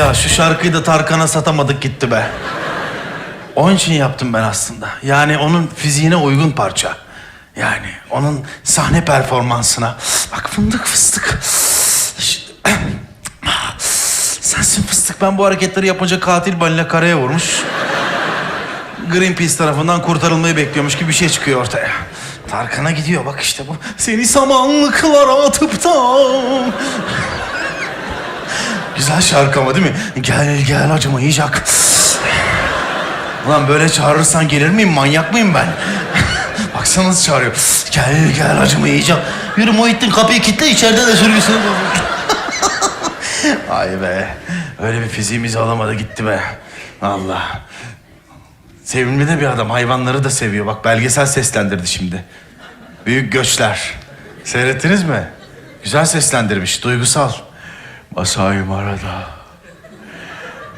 Ya şu şarkıyı da Tarkan'a satamadık gitti be. Onun için yaptım ben aslında. Yani onun fiziğine uygun parça. Yani onun sahne performansına. Bak fındık fıstık. Sensin fıstık. Ben bu hareketleri yapınca katil balina karaya vurmuş. Greenpeace tarafından kurtarılmayı bekliyormuş gibi bir şey çıkıyor ortaya. Tarkan'a gidiyor bak işte bu. Seni samanlıklara atıp da... Güzel şarkı ama değil mi? Gel gel acımayacak. Ulan böyle çağırırsan gelir miyim? Manyak mıyım ben? Baksana nasıl çağırıyor. Gel gel acımayacak. Yürü Muhittin kapıyı kilitle içeride de sürgüsünü Ay be. Öyle bir fiziğimizi alamadı gitti be. Allah. Sevimli de bir adam. Hayvanları da seviyor. Bak belgesel seslendirdi şimdi. Büyük Göçler. Seyrettiniz mi? Güzel seslendirmiş. Duygusal. Basayım arada.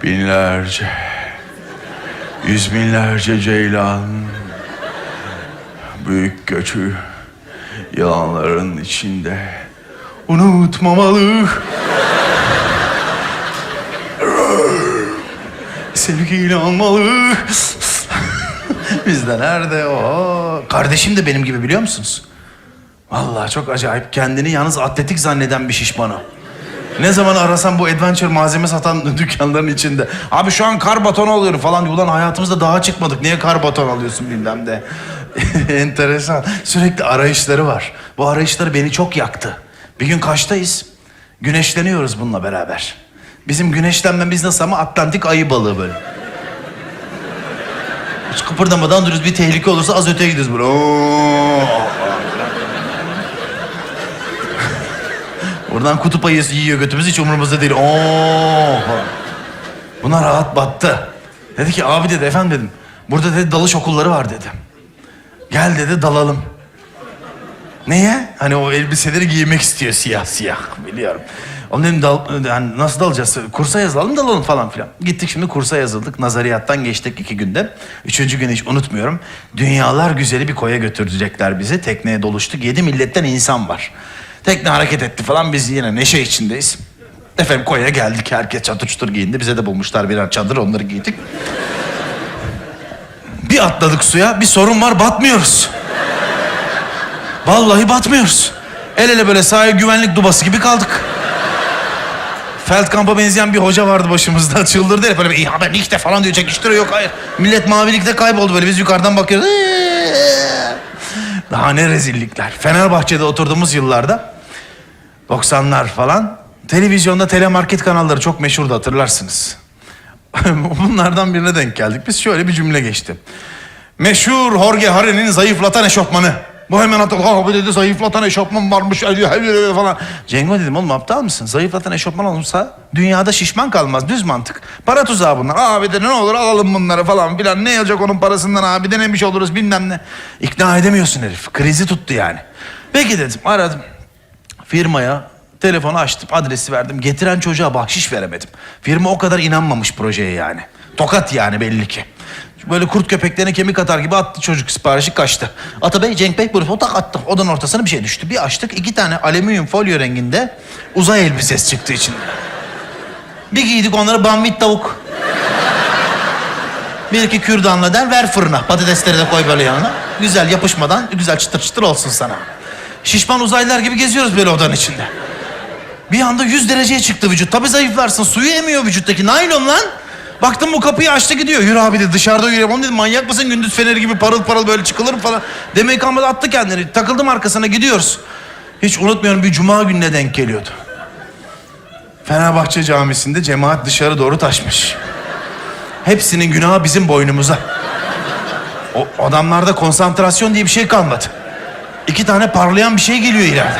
Binlerce. Yüz binlerce ceylan. Büyük göçü. Yılanların içinde. Unutmamalı. Sevgiyle almalı. Bizde nerede o? Kardeşim de benim gibi biliyor musunuz? Vallahi çok acayip. Kendini yalnız atletik zanneden bir şişman o. Ne zaman arasam bu adventure malzeme satan dükkanların içinde. Abi şu an kar batonu alıyorum falan diyor. Ulan hayatımızda dağa çıkmadık. Niye kar baton alıyorsun bilmem de. Enteresan. Sürekli arayışları var. Bu arayışları beni çok yaktı. Bir gün kaçtayız? Güneşleniyoruz bununla beraber. Bizim güneşlenmemiz nasıl ama Atlantik ayı balığı böyle. Hiç kıpırdamadan duruyoruz. Bir tehlike olursa az öteye gidiyoruz böyle. Oo. Oradan kutup ayısı yiyor götümüz hiç umurumuzda değil. Oo. Buna rahat battı. Dedi ki abi dedi efendim dedim. Burada dedi dalış okulları var dedi. Gel dedi dalalım. Neye? Hani o elbiseleri giymek istiyor siyah siyah biliyorum. Onu dedim dal, yani nasıl dalacağız? Kursa yazılalım dalalım falan filan. Gittik şimdi kursa yazıldık. Nazariyattan geçtik iki günde. Üçüncü gün hiç unutmuyorum. Dünyalar güzeli bir koya götürecekler bizi. Tekneye doluştuk. Yedi milletten insan var. Tekne hareket etti falan. Biz yine neşe içindeyiz. Efendim koya geldik. Herkes çatır çutur giyindi. Bize de bulmuşlar birer çadır. Onları giydik. Bir atladık suya. Bir sorun var. Batmıyoruz. Vallahi batmıyoruz. El ele böyle sahil güvenlik dubası gibi kaldık. Feldkamp'a benzeyen bir hoca vardı başımızda. Çıldırdı herif böyle iyi haber işte falan diyor. Çekiştiriyor yok hayır. Millet mavilikte kayboldu böyle. Biz yukarıdan bakıyoruz. Daha ne rezillikler. Fenerbahçe'de oturduğumuz yıllarda 90'lar falan televizyonda telemarket kanalları çok meşhurdu hatırlarsınız. Bunlardan birine denk geldik. Biz şöyle bir cümle geçti. Meşhur Jorge Harry'nin zayıflatan eşofmanı. Hatırladı. Abi dedi zayıflatan eşofman varmış falan. Cengo dedim oğlum aptal mısın? Zayıflatan eşofman olursa dünyada şişman kalmaz. Düz mantık. Para tuzağı bunlar. Abi de ne olur alalım bunları falan filan. Ne yapacak onun parasından abi denemiş oluruz bilmem ne. İkna edemiyorsun herif. Krizi tuttu yani. Peki dedim aradım. Firmaya telefonu açtım, adresi verdim. Getiren çocuğa bahşiş veremedim. Firma o kadar inanmamış projeye yani. Tokat yani belli ki. Böyle kurt köpeklerine kemik atar gibi attı çocuk siparişi kaçtı. Atabey, Cenk Bey buyurun tak attı. Odanın ortasına bir şey düştü. Bir açtık iki tane alüminyum folyo renginde uzay elbisesi çıktı içinde. Bir giydik onları bamvit tavuk. Bir iki kürdanla der ver fırına. Patatesleri de koy böyle yanına. Güzel yapışmadan güzel çıtır çıtır olsun sana. Şişman uzaylılar gibi geziyoruz böyle odanın içinde. Bir anda 100 dereceye çıktı vücut. Tabii zayıflarsın. Suyu emiyor vücuttaki. Naylon lan. Baktım bu kapıyı açtı gidiyor. Yürü abi de dışarıda yürüyelim. Oğlum dedim manyak mısın gündüz feneri gibi parıl parıl böyle çıkılır falan. Demeyi kalmadı attı kendini. Takıldım arkasına gidiyoruz. Hiç unutmuyorum bir cuma gününe denk geliyordu. Fenerbahçe camisinde cemaat dışarı doğru taşmış. Hepsinin günahı bizim boynumuza. O adamlarda konsantrasyon diye bir şey kalmadı. İki tane parlayan bir şey geliyor ileride.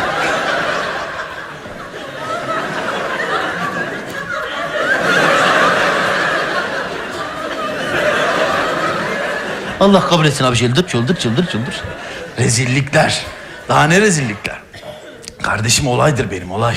Allah kabul etsin abi çıldır çıldır çıldır çıldır. Rezillikler. Daha ne rezillikler? Kardeşim olaydır benim olay.